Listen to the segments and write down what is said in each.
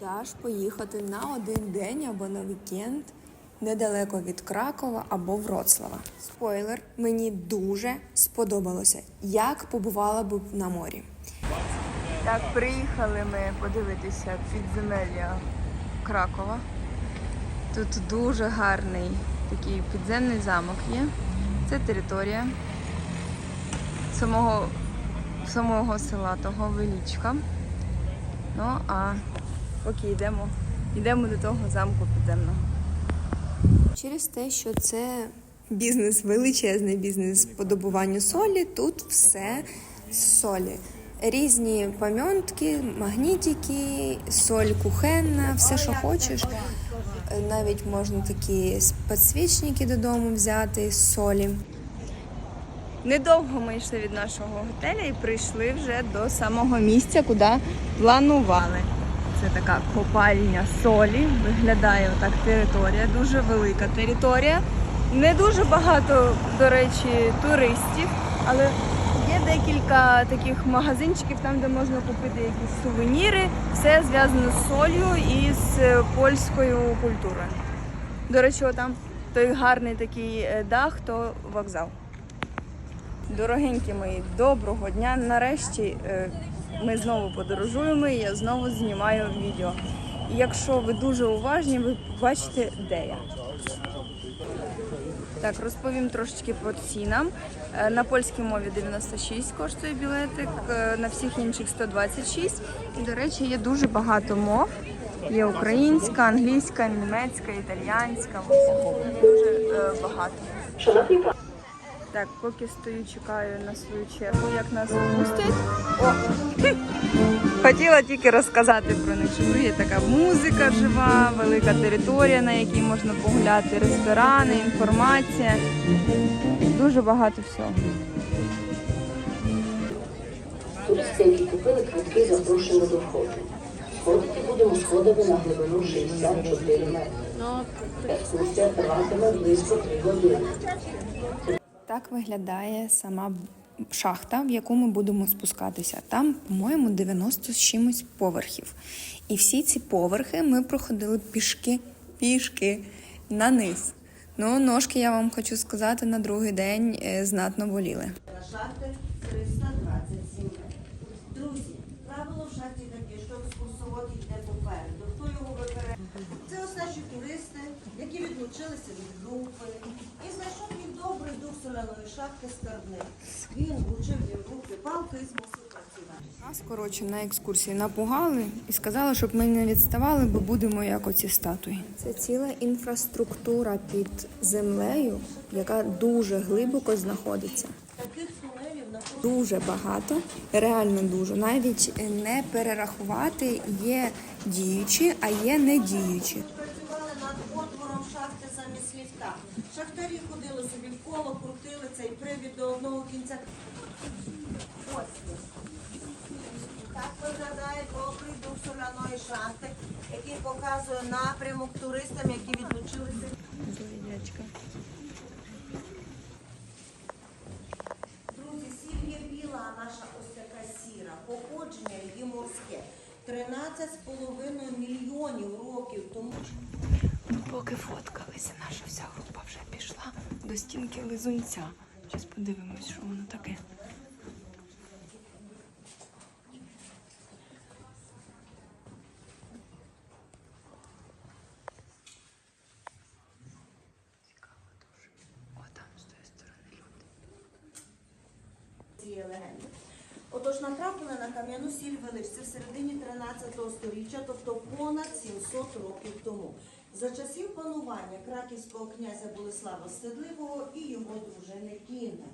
Даш поїхати на один день або на вікенд недалеко від Кракова або Вроцлава. Спойлер, мені дуже сподобалося, як побувала б на морі. Так, приїхали ми подивитися підземелля Кракова. Тут дуже гарний такий підземний замок є. Це територія самого, самого села того Велічка. Ну а поки йдемо, йдемо до того замку підземного. Через те, що це бізнес, величезний бізнес по добуванню солі, тут все з солі. Різні пам'ятки, магнітики, соль кухенна, все, що хочеш. Навіть можна такі підсвічники додому взяти з солі. Недовго ми йшли від нашого готеля і прийшли вже до самого місця, куди планували. Це така копальня солі. Виглядає отак територія, дуже велика територія. Не дуже багато, до речі, туристів, але є декілька таких магазинчиків, там, де можна купити якісь сувеніри. Все зв'язано з солью і з польською культурою. До речі, там той гарний такий е, дах, то вокзал. Дорогенькі мої, доброго дня. Нарешті е, ми знову подорожуємо і я знову знімаю відео. І якщо ви дуже уважні, ви бачите, де я. Так, розповім трошечки по цінам. Е, На польській мові 96 коштує білетик, е, на всіх інших 126. І, до речі, є дуже багато мов. Є українська, англійська, німецька, італіянська. Дуже е, багато. Так, поки стою, чекаю на свою чергу, як нас випустять. О! Хотіла тільки розказати про них, що є така музика жива, велика територія, на якій можна погуляти, ресторани, інформація. Дуже багато всього. Туристи, які купили квитки, запрошені до входу. Сходити будемо сходами на глибину 64 метри. Екскурсія триватиме близько 3 години. Так виглядає сама шахта, в яку ми будемо спускатися. Там, по-моєму, 90 з чимось поверхів. І всі ці поверхи ми проходили пішки, пішки на низ. Ну, ножки, я вам хочу сказати, на другий день е, знатно боліли. Шахти 327 метрів. Друзі, правило в шахті таке, що екскурсовод йде попереду. Хто його вибере? Це ось наші туристи, які відлучилися від групи. І знайшов їх добрий дух соляної шахти скарбник. Він вручив їм в руки палки і змусив працювати. Нас, коротше, на екскурсії напугали і сказали, щоб ми не відставали, бо будемо як оці статуї. Це ціла інфраструктура під землею, яка дуже глибоко знаходиться. Таких Дуже багато, реально дуже. Навіть не перерахувати є діючі, а є не діючі. працювали над отвором шахти замість ліфта. Шахтарі ходили собі в коло, крутили цей привід до одного кінця. Ось. Так виглядає добрий дух соляної шахти, який показує напрямок туристам, які відлучилися. Друзі, сіль є біла, а наша ось така сіра. Походження її морське. 13,5 мільйонів років тому. Поки фоткалися, наша вся група вже пішла до стінки лизунця. Зараз подивимось, що воно таке. Цікаво дуже. О, там з тої сторони люди. цієї легенди. Отож, натрапили на кам'яну сіль величці в середині 13 століття, тобто понад 700 років тому. За часів панування краківського князя Болеслава Стедливого і його дружини Кіни.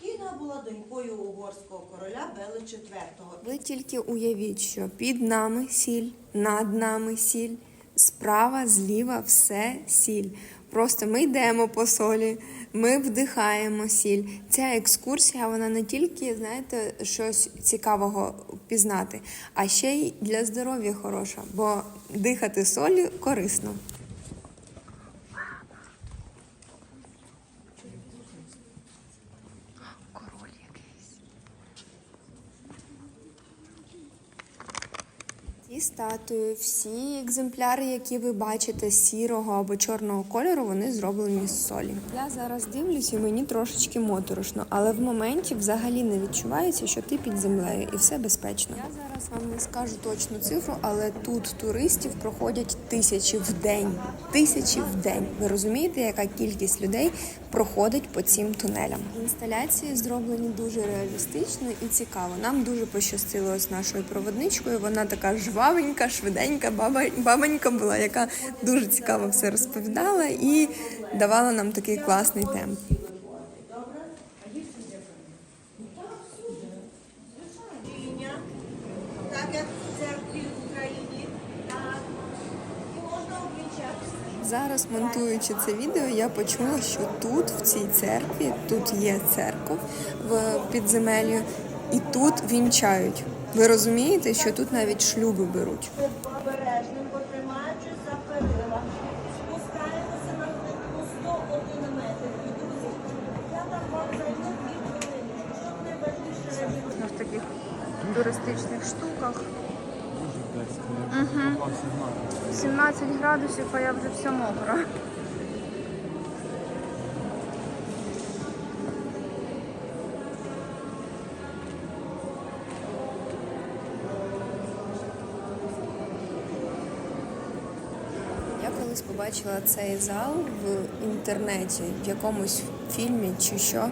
Кіна була донькою угорського короля Бели IV. Ви тільки уявіть, що під нами сіль, над нами сіль, справа, зліва все сіль. Просто ми йдемо по солі, ми вдихаємо сіль. Ця екскурсія, вона не тільки, знаєте, щось цікавого пізнати, а ще й для здоров'я хороша, бо дихати солі корисно. Якийсь. статую. всі екземпляри, які ви бачите сірого або чорного кольору, вони зроблені з солі. Я зараз дивлюсь і мені трошечки моторошно, але в моменті взагалі не відчувається, що ти під землею і все безпечно. Зараз вам не скажу точну цифру, але тут туристів проходять тисячі в день. Тисячі в день. Ви розумієте, яка кількість людей проходить по цим тунелям? Інсталяції зроблені дуже реалістично і цікаво. Нам дуже пощастило з нашою проводничкою. Вона така жвавенька, швиденька, баба, бабонька була, яка дуже цікаво все розповідала і давала нам такий класний темп. Лінія, так як в церкві в Україні. Так. І можна облічатися. Зараз монтуючи це відео, я почула, що тут, в цій церкві, тут є церков в підземеллі, і тут вінчають. Ви розумієте, що тут навіть шлюби беруть. Обережним, потримаючись за перила. Спускаємося на глибину 101 метр. І, друзі, я там вам займу дві хвилини. Щоб найважливіше робити. В таких туристичних штуках. Угу. 17 градусів, а я вже вся мокра. Побачила цей зал в інтернеті, в якомусь фільмі чи що,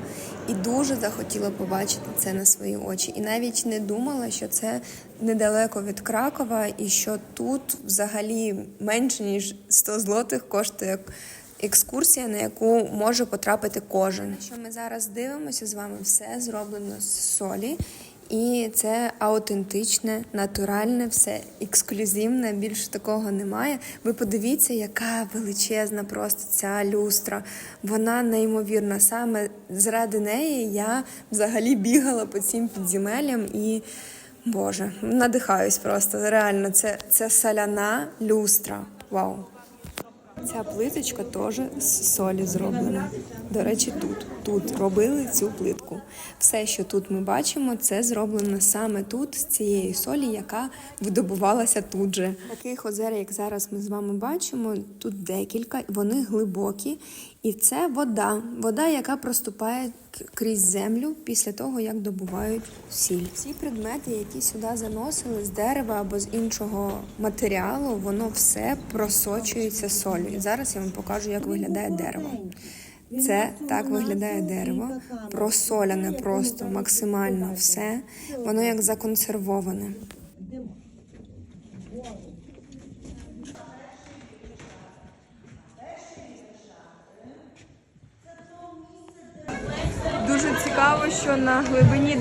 і дуже захотіла побачити це на свої очі. І навіть не думала, що це недалеко від Кракова, і що тут взагалі менше ніж 100 злотих коштує екскурсія, на яку може потрапити кожен. Що ми зараз дивимося з вами, все зроблено з солі. І це аутентичне, натуральне, все ексклюзивне. Більше такого немає. Ви подивіться, яка величезна просто ця люстра. Вона неймовірна. Саме заради неї я взагалі бігала по цим підземеллям і. Боже, надихаюсь просто. Реально, це, це соляна люстра. Вау. Ця плиточка теж з солі зроблена. До речі, тут. Тут робили цю плитку. Все, що тут ми бачимо, це зроблено саме тут, з цієї солі, яка видобувалася тут же. Таких озер, як зараз ми з вами бачимо, тут декілька, вони глибокі. І це вода. Вода, яка проступає крізь землю після того, як добувають сіль. Всі предмети, які сюди заносили з дерева або з іншого матеріалу, воно все просочується солью. І зараз я вам покажу, як виглядає дерево. Це так виглядає дерево, просоляне просто максимально все. Воно як законсервоване. Дуже цікаво, що на глибині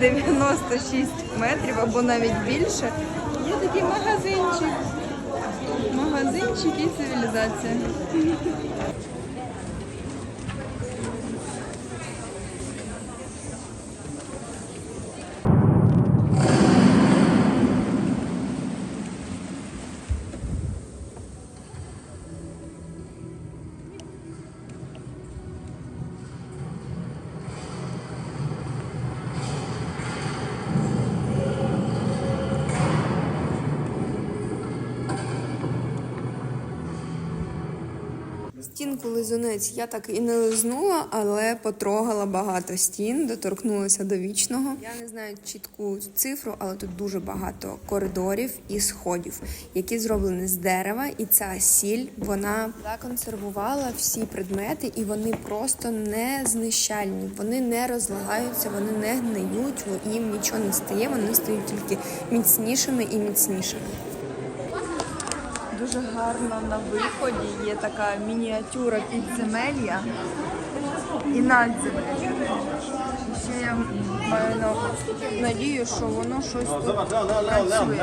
96 метрів або навіть більше є такий магазинчик. Магазинчик і цивілізація. Стінку лизунець я так і не лизнула, але потрогала багато стін, доторкнулася до вічного. Я не знаю чітку цифру, але тут дуже багато коридорів і сходів, які зроблені з дерева, і ця сіль вона законсервувала всі предмети, і вони просто не знищальні. Вони не розлагаються, вони не гниють, їм нічого не стає. Вони стають тільки міцнішими і міцнішими. Дуже гарно на виході є така мініатюра підземелля і надземелля. Ще я маю на надію, що воно щось тут працює.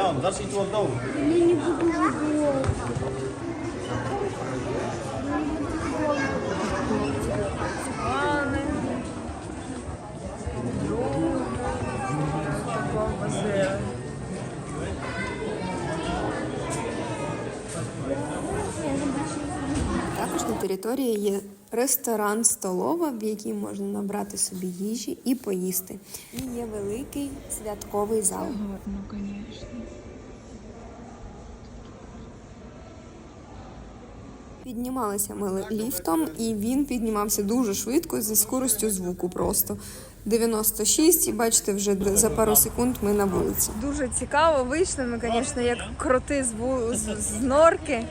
цій території є ресторан, столова, в якій можна набрати собі їжі і поїсти. І є великий святковий зал. Гарно. Піднімалися ми ліфтом, і він піднімався дуже швидко зі скоростю звуку просто. 96, і бачите, вже за пару секунд ми на вулиці. Дуже цікаво. Вийшли ми, звісно, як кроти з, з, з норки.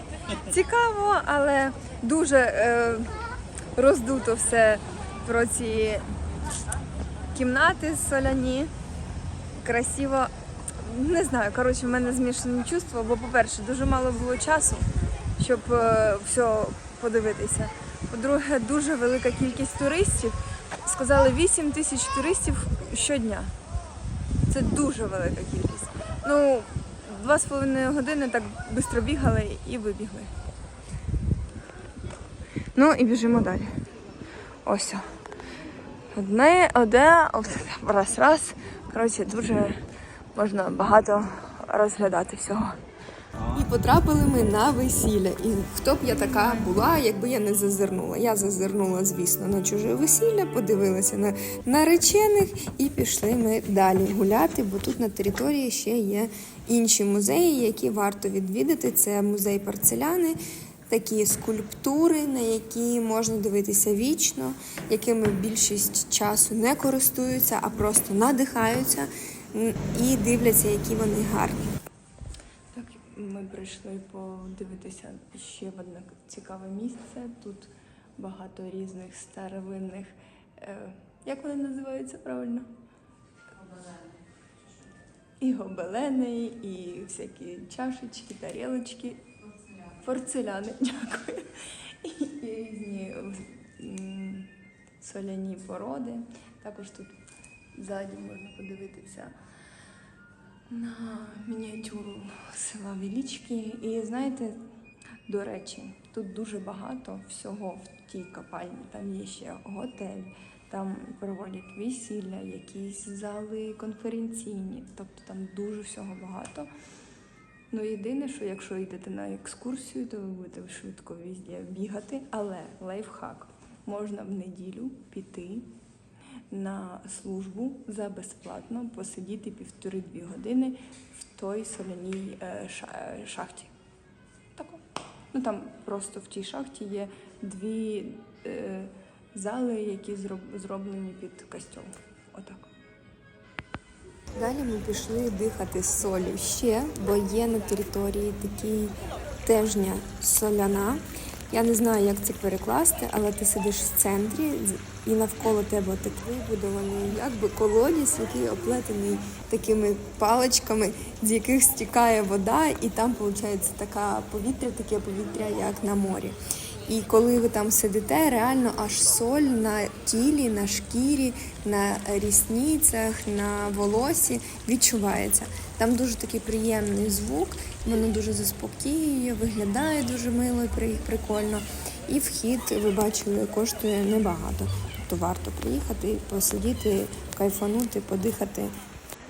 Цікаво, але дуже е, роздуто все про ці кімнати соляні. Красиво. Не знаю, коротше, в мене змішані чувства, бо, по-перше, дуже мало було часу, щоб е, все подивитися. По-друге, дуже велика кількість туристів. Сказали 8 тисяч туристів щодня. Це дуже велика кількість. Ну, два з половиною години так швидко бігали і вибігли. Ну і біжимо далі. Ось. Одне, одне, раз, раз. Коротше, дуже можна багато розглядати всього. І потрапили ми на весілля. І хто б я така була, якби я не зазирнула. Я зазирнула, звісно, на чуже весілля, подивилася на наречених і пішли ми далі гуляти, бо тут на території ще є інші музеї, які варто відвідати. Це музей порцеляни. Такі скульптури, на які можна дивитися вічно, якими більшість часу не користуються, а просто надихаються і дивляться, які вони гарні. Ми прийшли подивитися ще в одне цікаве місце. Тут багато різних старовинних. Е, як вони називаються правильно? І гобелени, і всякі чашечки, тарілочки. Порцеляни, дякую. І різні соляні породи. Також тут ззаді можна подивитися на мініатюру села Велички. І знаєте, до речі, тут дуже багато всього в тій копальні. Там є ще готель, там проводять весілля, якісь зали конференційні. Тобто там дуже всього багато. Ну, єдине, що якщо йдете на екскурсію, то ви будете швидко везде бігати, але лайфхак. Можна в неділю піти на службу за безплатно, посидіти півтори-дві години в той соляній е, е, шахті. Тако. Ну там просто в тій шахті є дві е, зали, які зроблені під костюм. Отак. Далі ми пішли дихати солью ще, бо є на території такий тежня соляна. Я не знаю, як це перекласти, але ти сидиш в центрі і навколо тебе так вибудований якби колодязь, який оплетений такими паличками, з яких стікає вода, і там виходить така повітря, таке повітря, як на морі. І коли ви там сидите, реально аж соль на тілі, на шкірі, на рісницях, на волосі відчувається. Там дуже такий приємний звук, воно дуже заспокоює, виглядає дуже мило і при- прикольно. І вхід, ви бачили, коштує небагато. Тобто варто приїхати, посидіти, кайфанути, подихати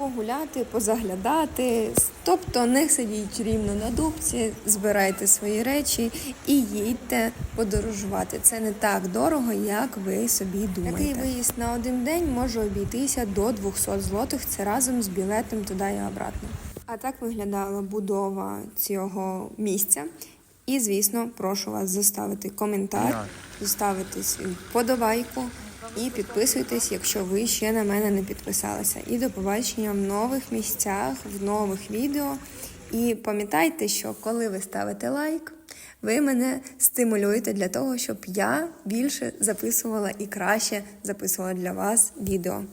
погуляти, позаглядати. Тобто не сидіть рівно на дубці, збирайте свої речі і їдьте подорожувати. Це не так дорого, як ви собі думаєте. Такий виїзд на один день може обійтися до 200 злотих. Це разом з білетом туди і обратно. А так виглядала будова цього місця. І, звісно, прошу вас заставити коментар, заставити свою подобайку і підписуйтесь, якщо ви ще на мене не підписалися. І до побачення в нових місцях, в нових відео. І пам'ятайте, що коли ви ставите лайк, ви мене стимулюєте для того, щоб я більше записувала і краще записувала для вас відео.